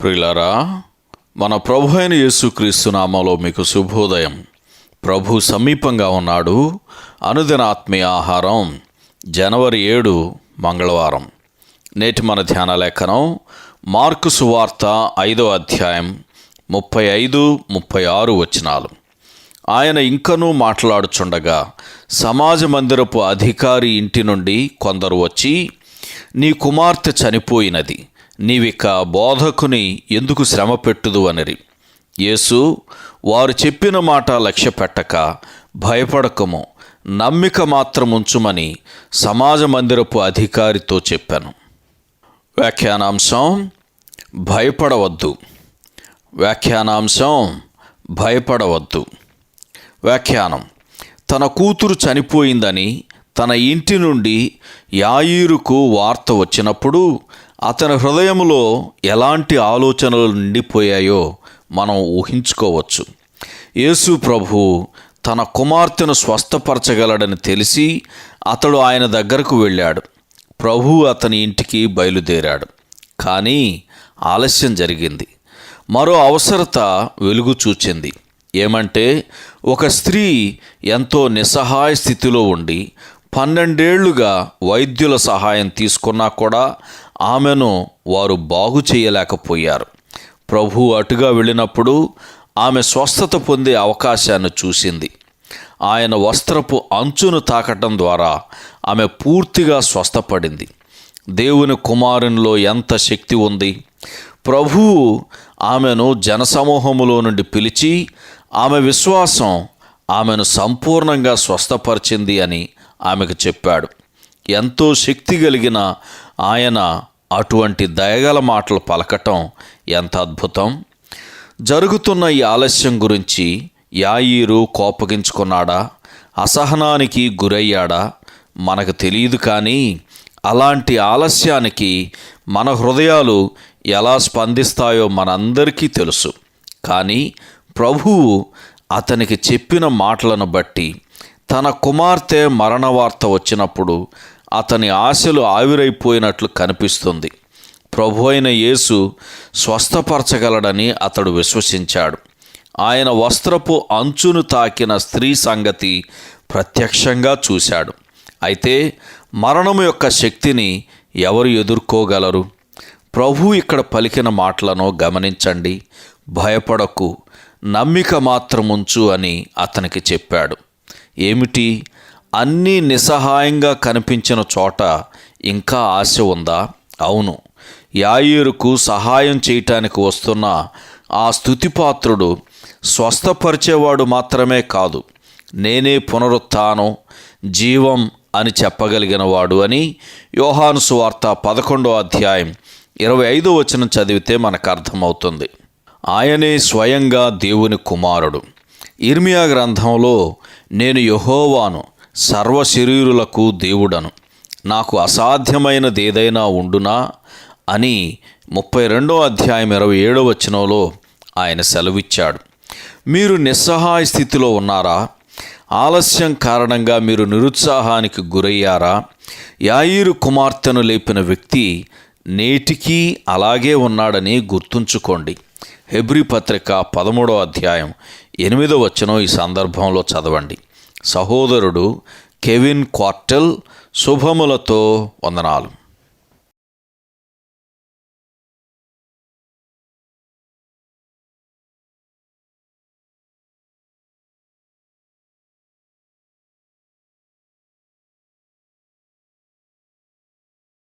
ప్రియులారా మన ప్రభు అయిన యేసుక్రీస్తు నామంలో మీకు శుభోదయం. ప్రభు సమీపంగా ఉన్నాడు. అనుదిన ఆత్మీయ ఆహారం జనవరి ఏడు మంగళవారం. నేటి మన ధ్యాన లేఖనం మార్కు సువార్త ఐదో అధ్యాయం ముప్పై ఐదు ముప్పై ఆరు వచనాలు. ఆయన ఇంకనూ మాట్లాడుచుండగా సమాజ మందిరపు అధికారి ఇంటి నుండి కొందరు వచ్చి నీ కుమార్తె చనిపోయినది. నీవిక బోధకుని ఎందుకు శ్రమ పెట్టుదు అనిరి. యేసు వారు చెప్పిన మాట లక్ష్య పెట్టక భయపడకము. నమ్మిక మాత్రం ఉంచుమని సమాజ మందిరపు అధికారితో చెప్పాను. వ్యాఖ్యానాంశం భయపడవద్దు. వ్యాఖ్యానాంశం భయపడవద్దు. వ్యాఖ్యానం తన కూతురు చనిపోయిందని తన ఇంటి నుండి యాయూరుకు వార్త వచ్చినప్పుడు అతని హృదయంలో ఎలాంటి ఆలోచనలు నిండిపోయాయో మనం ఊహించుకోవచ్చు. యేసు ప్రభు తన కుమార్తెను స్వస్థపరచగలడని తెలిసి అతడు ఆయన దగ్గరకు వెళ్ళాడు. ప్రభు అతని ఇంటికి బయలుదేరాడు. కానీ ఆలస్యం జరిగింది. మరో అవసరత వెలుగు చూచింది. ఏమంటే ఒక స్త్రీ ఎంతో నిస్సహాయ స్థితిలో ఉండి పన్నెండేళ్ళుగా వైద్యుల సహాయం తీసుకున్నా కూడా ఆమెను వారు బాగు చేయలేకపోయారు. ప్రభు అటుగా వెళ్ళినప్పుడు ఆమె స్వస్థత పొందే అవకాశాన్ని చూసింది. ఆయన వస్త్రపు అంచును తాకటం ద్వారా ఆమె పూర్తిగా స్వస్థపడింది. దేవుని కుమారునిలో ఎంత శక్తి ఉంది? ప్రభువు ఆమెను జనసమూహములో నుండి పిలిచి ఆమె విశ్వాసం ఆమెను సంపూర్ణంగా స్వస్థపరిచింది అని ఆమెకు చెప్పాడు. ఎంతో శక్తి కలిగిన ఆయన అటువంటి దయగల మాటలు పలకటం ఎంత అద్భుతం. జరుగుతున్న ఈ ఆలస్యం గురించి యాయీరు కోపగించుకున్నాడా? అసహనానికి గురయ్యాడా? మనకు తెలియదు కానీ అలాంటి ఆలస్యానికి మన హృదయాలు ఎలా స్పందిస్తాయో మనందరికీ తెలుసు. కానీ ప్రభువు అతనికి చెప్పిన మాటలను బట్టి తన కుమార్తె మరణ వార్త వచ్చినప్పుడు అతని ఆశలు ఆవిరైపోయినట్లు కనిపిస్తుంది. ప్రభు అయిన యేసు స్వస్థపరచగలడని అతడు విశ్వసించాడు. ఆయన వస్త్రపు అంచును తాకిన స్త్రీ సంగతి ప్రత్యక్షంగా చూశాడు. అయితే మరణం యొక్క శక్తిని ఎవరు ఎదుర్కోగలరు? ప్రభు ఇక్కడ పలికిన మాటలను గమనించండి. భయపడకు. నమ్మిక మాత్రముంచు అని అతనికి చెప్పాడు. ఏమిటి? అన్నీ నిస్సహాయంగా కనిపించిన చోట ఇంకా ఆశ ఉందా? అవును. యాయూరుకు సహాయం చేయటానికి వస్తున్న ఆ స్థుతిపాత్రుడు స్వస్థపరిచేవాడు మాత్రమే కాదు. నేనే పునరుత్థానం జీవం అని చెప్పగలిగిన వాడు అని యోహాను సువార్త పదకొండో అధ్యాయం ఇరవై ఐదో వచనం చదివితే మనకు అర్థమవుతుంది. ఆయనే స్వయంగా దేవుని కుమారుడు. ఇర్మియా గ్రంథంలో నేను యహోవాను సర్వశరీరులకు దేవుడను. నాకు అసాధ్యమైనది ఏదైనా ఉండునా అని ముప్పై రెండో అధ్యాయం ఇరవై ఏడో వచనంలో ఆయన సెలవిచ్చాడు. మీరు నిస్సహాయ స్థితిలో ఉన్నారా? ఆలస్యం కారణంగా మీరు నిరుత్సాహానికి గురయ్యారా? యాయిరు కుమార్తెను లేపిన వ్యక్తి నేటికీ అలాగే ఉన్నాడని గుర్తుంచుకోండి. హెబ్రి పత్రిక పదమూడో అధ్యాయం ఎనిమిదో వచనం ఈ సందర్భంలో చదవండి. సహోదరుడు కెవిన్ క్వార్టెల్ శుభములతో వందనాలు.